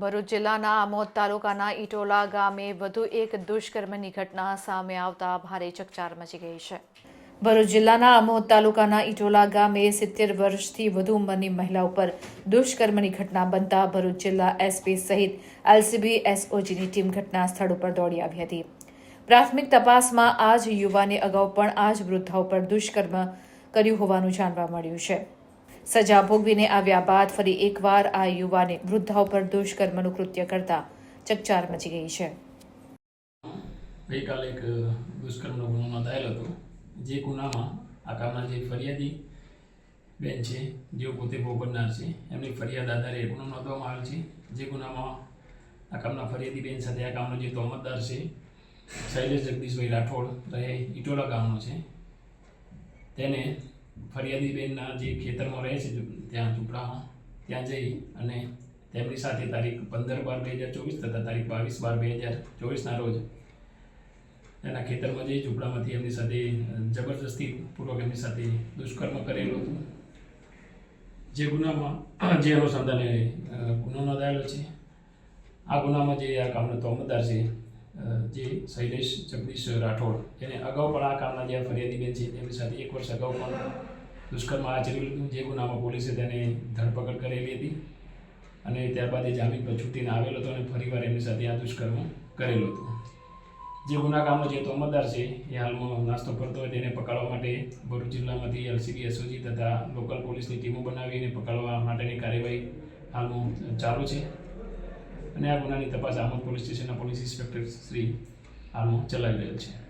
ભરૂચ જિલ્લાના આમોદ તાલુકાના ઇટોલા ગામે વધુ એક દુષ્કર્મની ઘટના સામે આવતા ભારે ચકચાર મચી ગઈ છે. ભરૂચ જિલ્લાના આમોદ તાલુકાના ઇટોલા ગામે સિત્તેર વર્ષથી વધુ ઉંમરની મહિલા ઉપર દુષ્કર્મની ઘટના બનતા ભરૂચ જિલ્લા એસપી સહિત એલસીબી એસઓજીની ટીમ ઘટના સ્થળ ઉપર દોડી આવી હતી. પ્રાથમિક તપાસમાં આ જ યુવાને અગાઉ પણ આ જ વૃદ્ધા ઉપર દુષ્કર્મ કર્યું હોવાનું જાણવા મળ્યું છે. સજા ભોગવીને આવ્યા બાદ ફરી એકવાર આ યુવાને વૃદ્ધા ઉપર દુષ્કર્મનું કૃત્ય કરતા ચકચાર મચી ગઈ છે. ગઈકાલે એક દુષ્કર્મનો ગુનો નોંધાયેલ હતો. જે ગુનામાં આકામના જે ફરિયાદી બેન છે, જેઓ પોતે ભોગ બનનાર છે, એમની ફરિયાદ આધારે ગુનો નોંધવામાં આવેલ છે. જે ગુનામાં આકામના ફરિયાદી બેન સાથે આ કામનો જે તોમતદાર છે, શૈલેષ જગદીશભાઈ રાઠોડ રહે ઇટોલા ગામનો છે. તેને ફરિયાદી બેનના જે ખેતરમાં રહે છે, ત્યાં ઝૂંપડામાં, ત્યાં જઈ અને તેમની સાથે તારીખ પંદર બાર બે હજાર ચોવીસ તથા તારીખ બાવીસ બાર બે હજાર ચોવીસના રોજ એના ખેતરમાં જઈ ઝૂંપડામાંથી એમની સાથે જબરજસ્તી પૂર્વક એમની સાથે દુષ્કર્મ કરેલું હતું. જે ગુનામાં, જે અનુસંધાને ગુનો નોંધાયેલો છે. આ ગુનામાં જે આ કામનો તોમદાર છે જે શૈલેષ જગદીશ રાઠોડ, એને અગાઉ પણ આ કામના જે ફરિયાદીબેન છે, તેમની સાથે એક વર્ષ અગાઉ પણ દુષ્કર્મ આચર્યું હતું, જે ગુનામાં પોલીસે તેને ધરપકડ કરેલી હતી અને ત્યારબાદ એ જામીન પર છૂટીને આવેલો હતો અને ફરીવાર એમની સાથે આ દુષ્કર્મ કરેલું હતું. જે ગુના કામનો જે તોમતદાર છે, એ હાલમાં નાસ્તો કરતો હોય તેને પકડવા માટે ભરૂચ જિલ્લામાંથી એલસીબી, એસઓજી તથા લોકલ પોલીસની ટીમો બનાવીને પકડવા માટેની કાર્યવાહી હાલમાં ચાલુ છે. અને આ ગુનાની તપાસ આમોદ પોલીસ સ્ટેશનના પોલીસ ઇન્સ્પેક્ટર શ્રી હાલમાં ચલાવી રહેલ છે.